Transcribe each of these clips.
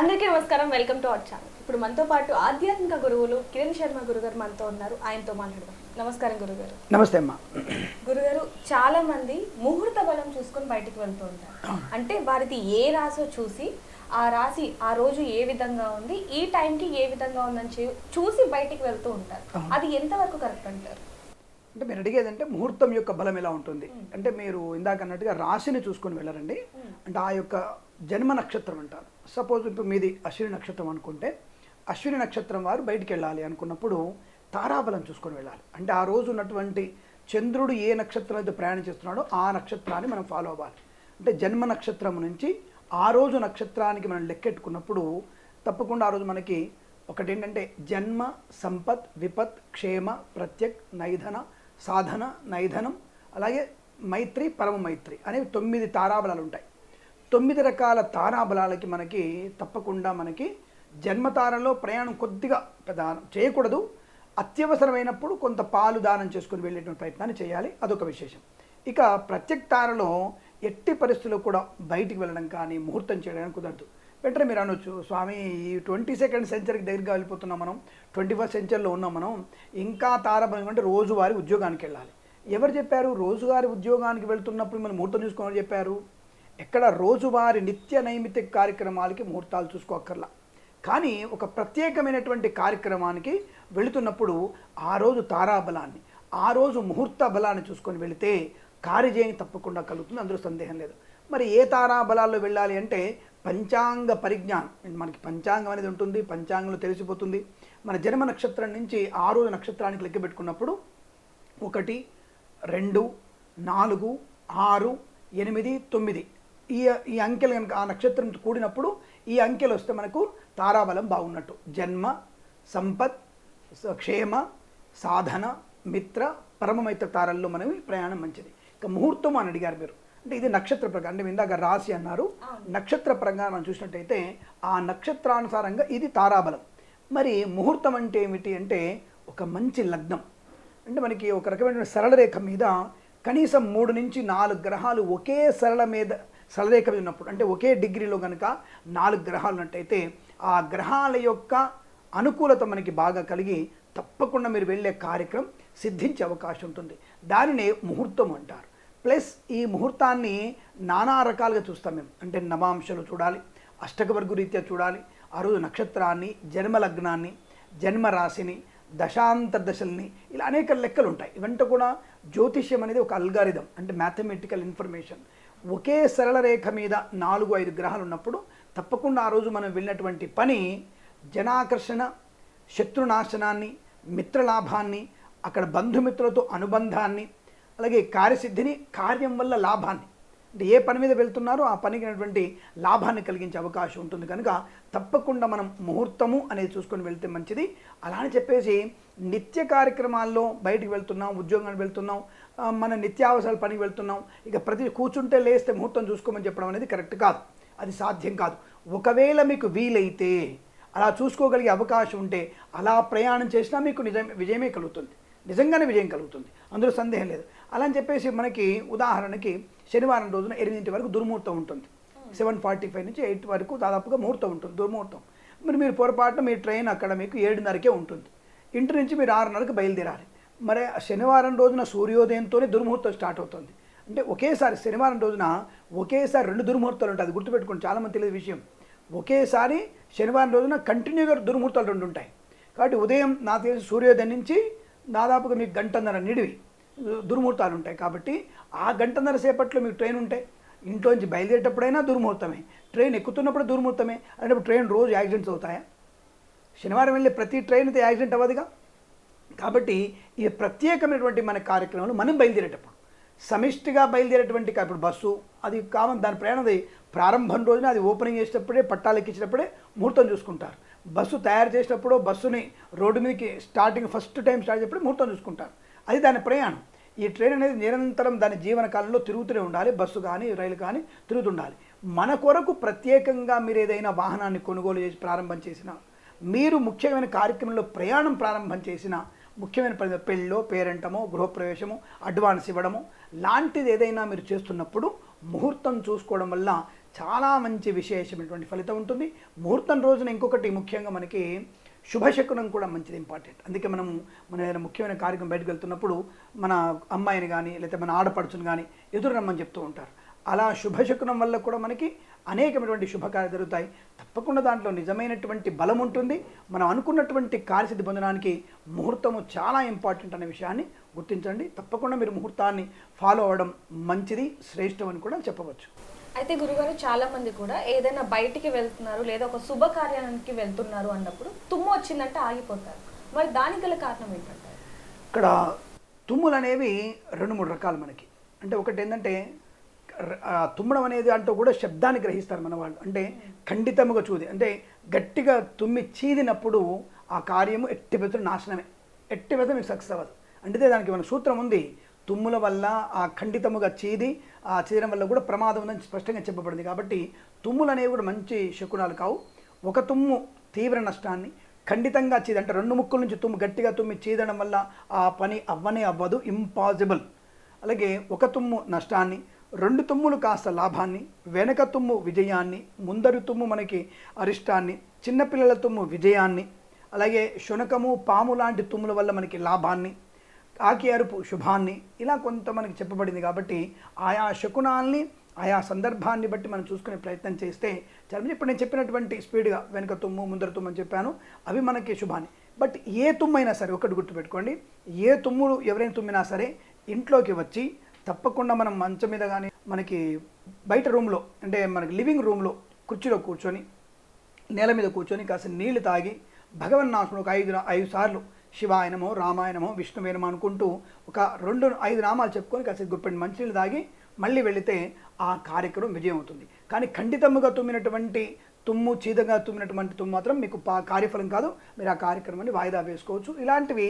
అందరికీ నమస్కారం. Welcome to our channel. ఇప్పుడు మనతో పాటు ఆధ్యాత్మిక గురువులు కిరణ్ శర్మ గురుగారు మనతో ఉన్నారు. ఆయనతో మాట్లాడదాం. నమస్కారం గురుగారు. నమస్తే అమ్మా. గురుగారు చాలా మంది ముహూర్త బలం చూసుకొని బయటికి వెళ్తూ ఉంటారు. అంటే వారిది ఏ రాసో చూసి ఆ రాశి ఆ రోజు ఏ విధంగా ఉంది ఈ టైంకి ఏ విధంగా ఉందని చూసి బయటికి వెళ్తూ ఉంటారు. అది ఎంతవరకు కరెక్ట్ అంటారు? అంటే మీరు అడిగేది అంటే ముహూర్తం యొక్క బలం ఎలా ఉంటుంది? అంటే మీరు ఇందాక అన్నట్టుగా రాశిని చూసుకొని వెళ్ళరండి. అంటే ఆ యొక్క జన్మ నక్షత్రం అంటారు. సపోజ్ ఇప్పుడు మీది అశ్విని నక్షత్రం అనుకుంటే అశ్విని నక్షత్రం వారు బయటికి వెళ్ళాలి అనుకున్నప్పుడు తారాబలం చూసుకొని వెళ్ళాలి. అంటే ఆ రోజు ఉన్నటువంటి చంద్రుడు ఏ నక్షత్రం అయితే ప్రయాణం చేస్తున్నాడో ఆ నక్షత్రాన్ని మనం ఫాలో అవ్వాలి. అంటే జన్మ నక్షత్రం నుంచి ఆ రోజు నక్షత్రానికి మనం లెక్కెట్టుకున్నప్పుడు తప్పకుండా ఆ రోజు మనకి ఒకటి ఏంటంటే జన్మ సంపత్ విపత్ క్షేమ ప్రత్యక్ నైధన సాధన నైధనం అలాగే మైత్రి పరమ మైత్రి అనేవి తొమ్మిది తారాబలాలు ఉంటాయి. తొమ్మిది రకాల తారాబలాలకి మనకి తప్పకుండా మనకి జన్మతారలో ప్రయాణం కొద్దిగా ప్రధానం చేయకూడదు. అత్యవసరమైనప్పుడు కొంత పాలు దానం చేసుకుని వెళ్ళేటువంటి ప్రయత్నాన్ని చేయాలి. అదొక విశేషం. ఇక ప్రత్యక్ తారలో ఎట్టి పరిస్థితుల్లో కూడా బయటికి వెళ్ళడం కానీ ముహూర్తం చేయడం కుదరదు. వెంటనే మీరు అనొచ్చు స్వామి ఈ ట్వంటీ సెకండ్ సెంచరీకి దగ్గరగా వెళ్ళిపోతున్నాం మనం. ట్వంటీ ఫస్ట్ సెంచరీలో ఉన్నాం మనం. ఇంకా తారబలం అంటే రోజువారి ఉద్యోగానికి వెళ్ళాలి. ఎవరు చెప్పారు? రోజువారి ఉద్యోగానికి వెళ్తున్నప్పుడు మనం ముహూర్తం చూసుకోమని చెప్పారు? ఎక్కడ రోజువారి నిత్య నైమిత్తిక కార్యక్రమాలకి ముహూర్తాలు చూసుకోక్కర్లా. కానీ ఒక ప్రత్యేకమైనటువంటి కార్యక్రమానికి వెళుతున్నప్పుడు ఆ రోజు తారాబలాన్ని ఆ రోజు ముహూర్త బలాన్ని చూసుకొని వెళితే కార్యజయం తప్పకుండా కలుగుతుంది అందులో సందేహం లేదు. మరి ఏ తారాబలాల్లో వెళ్ళాలి అంటే పంచాంగ పరిజ్ఞానం. మనకి పంచాంగం అనేది ఉంటుంది పంచాంగంలో తెలిసిపోతుంది. మన జన్మ నక్షత్రం నుంచి ఆ రోజు నక్షత్రానికి లెక్క పెట్టుకున్నప్పుడు ఒకటి రెండు నాలుగు ఆరు ఎనిమిది తొమ్మిది. ఈ ఈ అంకెలు కనుక ఆ నక్షత్రం కూడినప్పుడు ఈ అంకెలు వస్తే మనకు తారాబలం బాగున్నట్టు. జన్మ సంపత్ క్షేమ సాధన మిత్ర పరమమైత్ర తారల్లో మనవి ప్రయాణం మంచిది. ఇక ముహూర్తం అని అడిగారు మీరు. అంటే ఇది నక్షత్ర ప్రకారం. అంటే ఇందాక రాశి అన్నారు. నక్షత్ర ప్రకారం మనం చూసినట్టయితే ఆ నక్షత్రానుసారంగా ఇది తారాబలం. మరి ముహూర్తం అంటే ఏమిటి అంటే ఒక మంచి లగ్నం. అంటే మనకి ఒక రకమైన సరళ రేఖ మీద కనీసం మూడు నుంచి నాలుగు గ్రహాలు ఒకే సరళ మీద సలరేఖవి మీద ఉన్నప్పుడు అంటే ఒకే డిగ్రీలో కనుక నాలుగు గ్రహాలు ఉన్నట్టయితే ఆ గ్రహాల యొక్క అనుకూలత మనకి బాగా కలిగి తప్పకుండా మీరు వెళ్ళే కార్యక్రమం సిద్ధించే అవకాశం ఉంటుంది. దానినే ముహూర్తం అంటారు. ప్లస్ ఈ ముహూర్తాన్ని నానా రకాలుగా చూస్తాం మేము. అంటే నవాంశలు చూడాలి అష్టకవర్గు రీత్యా చూడాలి ఆ రోజు నక్షత్రాన్ని జన్మ లగ్నాన్ని దశాంతర్దశల్ని దశల్ని ఇలా అనేక లెక్కలు ఉంటాయి. ఇవంట కూడా జ్యోతిష్యం అనేది ఒక అల్గారిథం అంటే మ్యాథమెటికల్ ఇన్ఫర్మేషన్ ఒకే సరళ రేఖ మీద నాలుగు ఐదు గ్రహాలు ఉన్నప్పుడు తప్పకుండా ఆ రోజు మనం వెళ్ళినటువంటి పని జనాకర్షణ శత్రునాశనాన్ని మిత్రలాభాన్ని అక్కడ బంధుమిత్రులతో అనుబంధాన్ని అలాగే కార్యసిద్ధిని కార్యం వల్ల లాభాన్ని. అంటే ఏ పని మీద వెళ్తున్నారో ఆ పనికి అయినటువంటి లాభాన్ని కలిగించే అవకాశం ఉంటుంది. కనుక తప్పకుండా మనం ముహూర్తము అనేది చూసుకొని వెళ్తే మంచిది. అలా అని చెప్పేసి నిత్య కార్యక్రమాల్లో బయటికి వెళ్తున్నాం ఉద్యోగానికి వెళ్తున్నాం మన నిత్యావసరాల పనికి వెళ్తున్నాం. ఇక ప్రతి కూర్చుంటే లేస్తే ముహూర్తం చూసుకోమని చెప్పడం అనేది కరెక్ట్ కాదు. అది సాధ్యం కాదు. ఒకవేళ మీకు వీలైతే అలా చూసుకోగలిగే అవకాశం ఉంటే అలా ప్రయాణం చేసినా మీకు నిజం విజయమే కలుగుతుంది. నిజంగానే విజయం కలుగుతుంది. అందులో సందేహం లేదు. అలా అని చెప్పేసి మనకి ఉదాహరణకి శనివారం రోజున ఎనిమిదింటి వరకు దుర్ముహూర్తం ఉంటుంది. సెవెన్ ఫార్టీ ఫైవ్ నుంచి ఎయిట్ వరకు దాదాపుగా ముహూర్తం ఉంటుంది దుర్ముహూర్తం. మరి మీరు పొరపాటున మీ ట్రైన్ అక్కడ మీకు ఏడున్నరకే ఉంటుంది. ఇంటి నుంచి మీరు ఆరున్నరకు బయలుదేరాలి. మరి ఆ శనివారం రోజున సూర్యోదయంతోనే దుర్ముహూర్తం స్టార్ట్ అవుతుంది. అంటే ఒకేసారి శనివారం రోజున ఒకేసారి రెండు దుర్ముహూర్తాలు ఉంటాయి. అది గుర్తుపెట్టుకోండి చాలామంది తెలియదు విషయం. ఒకేసారి శనివారం రోజున కంటిన్యూగా దుర్ముహూర్తాలు రెండు ఉంటాయి. కాబట్టి ఉదయం నాకు తెలిసి సూర్యోదయం నుంచి దాదాపుగా మీకు గంటన్నర నిడివి దుర్ముహూర్తాలు ఉంటాయి. కాబట్టి ఆ గంటన్నర సేపట్లో మీకు ట్రైన్ ఉంటే ఇంట్లోంచి బయలుదేరేటప్పుడైనా దుర్ముహూర్తమే. ట్రైన్ ఎక్కుతున్నప్పుడు దుర్ముహూర్తమే. అంటే ట్రైన్ రోజు యాక్సిడెంట్స్ అవుతాయా? శనివారం వెళ్ళే ప్రతి ట్రైన్ అయితే యాక్సిడెంట్ అవ్వదుగా? కాబట్టి ఇది ప్రత్యేకమైనటువంటి మన కార్యక్రమాలు మనం బయలుదేరేటప్పుడు సమిష్టిగా బయలుదేరేటువంటి ఇప్పుడు బస్సు అది కామన్ దాని ప్రయాణం అది ప్రారంభం రోజున అది ఓపెనింగ్ చేసేటప్పుడే పట్టాలు ఎక్కించినప్పుడే ముహూర్తం చూసుకుంటారు. బస్సు తయారు చేసేటప్పుడు బస్సుని రోడ్డు మీదకి స్టార్టింగ్ ఫస్ట్ టైం స్టార్ట్ చేసేటప్పుడు ముహూర్తం చూసుకుంటారు. అది దాని ప్రయాణం. ఈ ట్రైన్ అనేది నిరంతరం దాని జీవన కాలంలో తిరుగుతూనే ఉండాలి బస్సు కానీ రైలు కానీ తిరుగుతుండాలి. మన కొరకు ప్రత్యేకంగా మీరు ఏదైనా వాహనాన్ని కొనుగోలు చేసి ప్రారంభం చేసినా మీరు ముఖ్యమైన కార్యక్రమంలో ప్రయాణం ప్రారంభం చేసిన ముఖ్యమైన పెళ్ళో పేరెంటమో గృహప్రవేశము అడ్వాన్స్ ఇవ్వడము లాంటిది ఏదైనా మీరు చేస్తున్నప్పుడు ముహూర్తం చూసుకోవడం వల్ల చాలా మంచి విశేషమైనటువంటి ఫలితం ఉంటుంది. ముహూర్తం రోజున ఇంకొకటి ముఖ్యంగా మనకి శుభశకునం కూడా మంచిది ఇంపార్టెంట్ అందుకే మనం మన ఏదైనా ముఖ్యమైన కార్యక్రమం బయటకు వెళ్తున్నప్పుడు మన అమ్మాయిని కానీ లేకపోతే మన ఆడపడుచుని కానీ ఎదురు రమ్మని చెప్తూ ఉంటారు. అలా శుభశకునం వల్ల కూడా మనకి అనేకమైనటువంటి శుభకార్యాలు జరుగుతాయి. తప్పకుండా దాంట్లో నిజమైనటువంటి బలం ఉంటుంది. మనం అనుకున్నటువంటి కార్యసిద్ధి పొందడానికి ముహూర్తము చాలా ఇంపార్టెంట్ అనే విషయాన్ని గుర్తించండి. తప్పకుండా మీరు ముహూర్తాన్ని ఫాలో అవ్వడం మంచిది శ్రేష్టం అని కూడా చెప్పవచ్చు. అయితే గురుగారు చాలా మంది కూడా ఏదైనా బయటికి వెళ్తున్నారు లేదా ఒక శుభకార్యానికి వెళ్తున్నారు అన్నప్పుడు తుమ్ము వచ్చిందంటే ఆగిపోతారు. మరి దానికి గల కారణం ఏంటంటే ఇక్కడ తుమ్ములు అనేవి రెండు మూడు రకాలు మనకి. అంటే ఒకటి ఏంటంటే తుమ్మడం అనేది అంటూ కూడా శబ్దాన్ని గ్రహిస్తారు మన వాళ్ళు. అంటే ఖండితముగా చూది అంటే గట్టిగా తుమ్మి చీదినప్పుడు ఆ కార్యము ఎట్టి బెతులు నాశనమే. ఎట్టి బెతులు మీకు సక్సెస్ అవ్వదు. అంటే దానికి మన సూత్రం ఉంది? తుమ్ముల వల్ల ఆ ఖండితముగా చీది ఆ చేయడం వల్ల కూడా ప్రమాదం ఉందని స్పష్టంగా చెప్పబడింది. కాబట్టి తుమ్ములు అనేవి కూడా మంచి శకునాలు కావు. ఒక తుమ్ము తీవ్ర నష్టాన్ని ఖండితంగా చీది అంటే రెండు ముక్కుల నుంచి తుమ్ము గట్టిగా తుమ్మి చీదడం వల్ల ఆ పని అవ్వనే అవ్వదు ఇంపాసిబుల్ అలాగే ఒక తుమ్ము నష్టాన్ని రెండు తుమ్ములు కాస్త లాభాన్ని వెనక తుమ్ము విజయాన్ని ముందరి తుమ్ము మనకి అరిష్టాన్ని చిన్నపిల్లల తుమ్ము విజయాన్ని అలాగే శునకము పాము లాంటి తుమ్ముల వల్ల మనకి లాభాన్ని కాకి అరుపు శుభాన్ని ఇలా కొంత మనకి చెప్పబడింది కాబట్టి ఆయా శకునాల్ని ఆయా సందర్భాన్ని బట్టి మనం చూసుకునే ప్రయత్నం చేస్తే చర్మం ఇప్పుడు నేను చెప్పినటువంటి స్పీడ్గా వెనక తుమ్ము ముందర తుమ్ము అని చెప్పాను. అవి మనకి శుభాన్ని. బట్ ఏ తుమ్మైనా సరే ఒకటి గుర్తుపెట్టుకోండి. ఏ తుమ్ములు ఎవరైనా తుమ్మినా సరే ఇంట్లోకి వచ్చి తప్పకుండా మనం మంచం మీద కానీ మనకి బయట రూమ్లో అంటే మనకి లివింగ్ రూమ్లో కుర్చీలో కూర్చొని నేల మీద కూర్చొని కాస్త నీళ్ళు తాగి భగవన్ నాశనం ఒక ఐదు ఐదు సార్లు శివాయనమో రామాయణమో విష్ణువేనమో అనుకుంటూ ఒక రెండు ఐదు నామాలు చెప్పుకొని కాసేపు గుప్పెండి మంచినీళ్ళు తాగి మళ్ళీ వెళితే ఆ కార్యక్రమం విజయం అవుతుంది కానీ ఖండితముగా తుమ్మినటువంటి తుమ్ము చీదగా తుమ్మినటువంటి తుమ్ము మాత్రం మీకు పా కార్యఫలం కాదు. మీరు ఆ కార్యక్రమాన్ని వాయిదా వేసుకోవచ్చు. ఇలాంటివి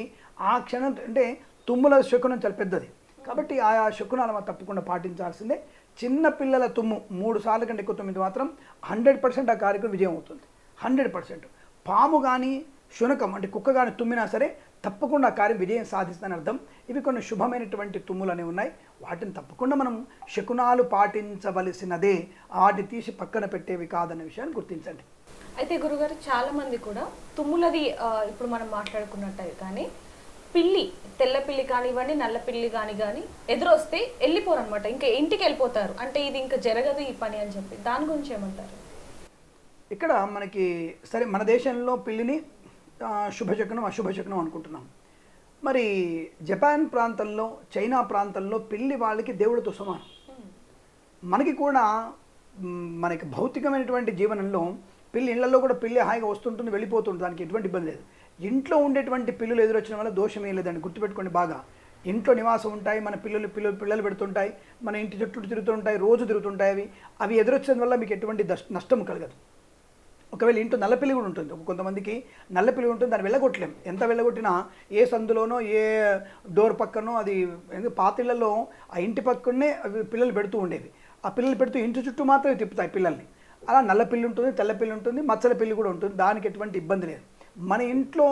ఆ క్షణం అంటే తుమ్ముల శకునం చాలా పెద్దది. కాబట్టి ఆయా శకునాలు మనం తప్పకుండా పాటించాల్సిందే. చిన్న పిల్లల తుమ్ము మూడు సార్ల కంటే ఎక్కువ తుమ్మిది మాత్రం హండ్రెడ్ పర్సెంట్ ఆ కార్యక్రమం విజయం అవుతుంది హండ్రెడ్ పర్సెంట్. పాము కానీ శునకం అంటే కుక్క కానీ తుమ్మినా సరే తప్పకుండా ఆ కార్యం విజయం సాధిస్తుందని అర్థం. ఇవి కొన్ని శుభమైనటువంటి తుమ్ములు అనేవి ఉన్నాయి. వాటిని తప్పకుండా మనం శకునాలు పాటించవలసినదే. వాటి తీసి పక్కన పెట్టేవి కాదన్న విషయాన్ని గుర్తించండి. అయితే గురుగారు చాలా మంది కూడా తుమ్ములది ఇప్పుడు మనం మాట్లాడుకున్నట్టు కానీ పిల్లి తెల్ల పిల్లి కానివ్వండి నల్ల పిల్లి కాని కానీ ఎదురొస్తే వెళ్ళిపోరు అనమాట ఇంకా ఇంటికి వెళ్ళిపోతారు. అంటే ఇది ఇంకా జరగదు ఈ పని అని చెప్పి. దాని గురించి ఏమంటారు? ఇక్కడ మనకి సరే మన దేశంలో పిల్లిని శుభశకునం అశుభశకునం అనుకుంటున్నాం. మరి జపాన్ ప్రాంతంలో చైనా ప్రాంతంలో పెళ్ళి వాళ్ళకి దేవుడితో సమానం. మనకి కూడా మనకి భౌతికమైనటువంటి జీవనంలో పిల్లి ఇళ్ళలో కూడా పిల్లి హాయిగా వస్తుంటుంది వెళ్ళిపోతుంది దానికి ఎటువంటి ఇబ్బంది లేదు. ఇంట్లో ఉండేటువంటి పిల్లలు ఎదురొచ్చిన వల్ల దోషమే లేదండి గుర్తుపెట్టుకోండి బాగా. ఇంట్లో నివాసం ఉంటాయి మన పిల్లలు పిల్లలు పిల్లలు పెడుతుంటాయి మన ఇంటి చుట్టూ తిరుగుతుంటాయి రోజు తిరుగుతుంటాయి అవి. అవి ఎదురొచ్చడం వల్ల మీకు ఎటువంటి నష్టం కలగదు. ఒకవేళ ఇంట్లో నల్లపిల్లి కూడా ఉంటుంది. కొంతమందికి కొంతమందికి నల్లపిల్లి ఉంటుంది దాన్ని వెళ్ళగొట్టలేం. ఎంత వెళ్ళగొట్టినా ఏ సందులోనో ఏ డోర్ పక్కనో అది పాతిళ్ళలో ఆ ఇంటి పక్కనే అవి పిల్లలు పెడుతూ ఉండేవి. ఆ పిల్లలు పెడుతూ ఇంటి చుట్టూ మాత్రమే తిప్పుతాయి పిల్లల్ని. అలా నల్ల పిల్లి ఉంటుంది తెల్ల పిల్లి ఉంటుంది మచ్చల పిల్లి కూడా ఉంటుంది. దానికి ఎటువంటి ఇబ్బంది లేదు. మన ఇంట్లో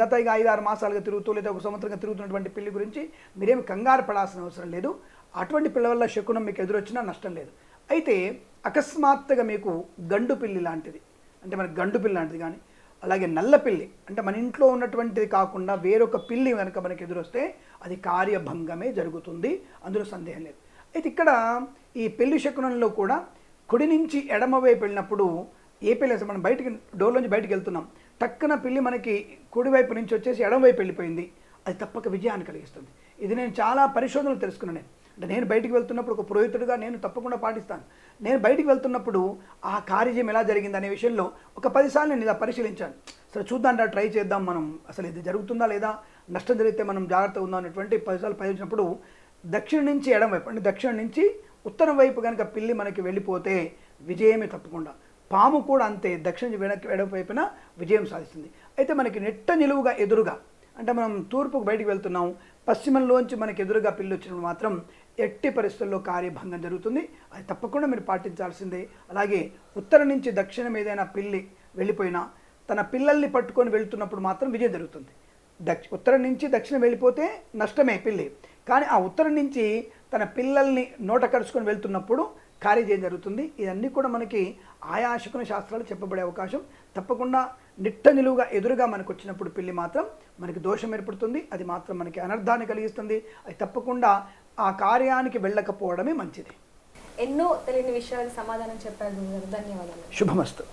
గత ఇక ఐదు ఆరు మాసాలుగా తిరుగుతూ లేదా ఒక సంవత్సరంగా తిరుగుతున్నటువంటి పిల్లి గురించి మీరేమి కంగారు పడాల్సిన అవసరం లేదు. అటువంటి పిల్ల వల్ల శకునం మీకు ఎదురొచ్చినా నష్టం లేదు. అయితే అకస్మాత్తుగా మీకు గండు పిల్లి లాంటిది. అంటే మన గండు పిల్లి లాంటిది కానీ అలాగే నల్ల పిల్లి. అంటే మన ఇంట్లో ఉన్నటువంటిది కాకుండా వేరొక పిల్లి కనుక మనకి ఎదురొస్తే అది కార్యభంగమే జరుగుతుంది. అందులో సందేహం లేదు. అయితే ఇక్కడ ఈ పెళ్ళి శకునంలో కూడా కుడి నుంచి ఎడమ వైపు వెళ్ళినప్పుడు ఏ పెళ్ళి అసలు మనం బయటికి డోర్ నుంచి బయటకు వెళ్తున్నాం. టక్కున పిల్లి మనకి కుడివైపు నుంచి వచ్చేసి ఎడమ వైపు వెళ్ళిపోయింది. అది తప్పక విజయాన్ని కలిగిస్తుంది. ఇది నేను చాలా పరిశోధనలు తెలుసుకున్నాను. నేను అంటే నేను బయటికి వెళ్తున్నప్పుడు ఒక పురోహితుడిగా నేను తప్పకుండా పాటిస్తాను. నేను బయటికి వెళ్తున్నప్పుడు ఆ కార్యం ఎలా జరిగింది అనే విషయంలో ఒక పదిసార్లు నేను ఇలా పరిశీలించాను. సరే చూద్దాం ట్రై చేద్దాం మనం. అసలు ఇది జరుగుతుందా లేదా? నష్టం జరిగితే మనం జాగ్రత్తగా ఉందాం అనేటువంటి పదిసార్లు పరిశీలించినప్పుడు దక్షిణ నుంచి ఎడం వైపు అంటే దక్షిణం నుంచి ఉత్తరం వైపు కనుక పిల్లి మనకి వెళ్ళిపోతే విజయమే తప్పకుండా. పాము కూడా అంతే దక్షిణ వెనక్కి ఎడం వైపున విజయం సాధిస్తుంది. అయితే మనకి నెట్ట నిలువుగా ఎదురుగా అంటే మనం తూర్పుకు బయటికి వెళ్తున్నాం పశ్చిమంలోంచి మనకి ఎదురుగా పిల్లి వచ్చినప్పుడు మాత్రం ఎట్టి పరిస్థితుల్లో కార్యభంగం జరుగుతుంది. అది తప్పకుండా మీరు పాటించాల్సిందే. అలాగే ఉత్తరం నుంచి దక్షిణం ఏదైనా పిల్లి వెళ్ళిపోయినా తన పిల్లల్ని పట్టుకొని వెళ్తున్నప్పుడు మాత్రం విజయం జరుగుతుంది. దక్షి ఉత్తరం నుంచి దక్షిణం వెళ్ళిపోతే నష్టమే పిల్లి. కానీ ఆ ఉత్తరం నుంచి తన పిల్లల్ని నోట కరుచుకొని వెళ్తున్నప్పుడు కార్యజయం జరుగుతుంది. ఇవన్నీ కూడా మనకి ఆయాశకున శాస్త్రాలు చెప్పబడే అవకాశం. తప్పకుండా నిట్ట నిలువుగా ఎదురుగా మనకు వచ్చినప్పుడు పిల్లి మాత్రం మనకి దోషం ఏర్పడుతుంది. అది మాత్రం మనకి అనర్థాన్ని కలిగిస్తుంది. అది తప్పకుండా ఆ కార్యానికి వెళ్ళకపోవడమే మంచిది. ఎన్నో తెలియని విషయాలు సమాధానం చెప్పారు ధన్యవాదాలు. శుభమస్తు.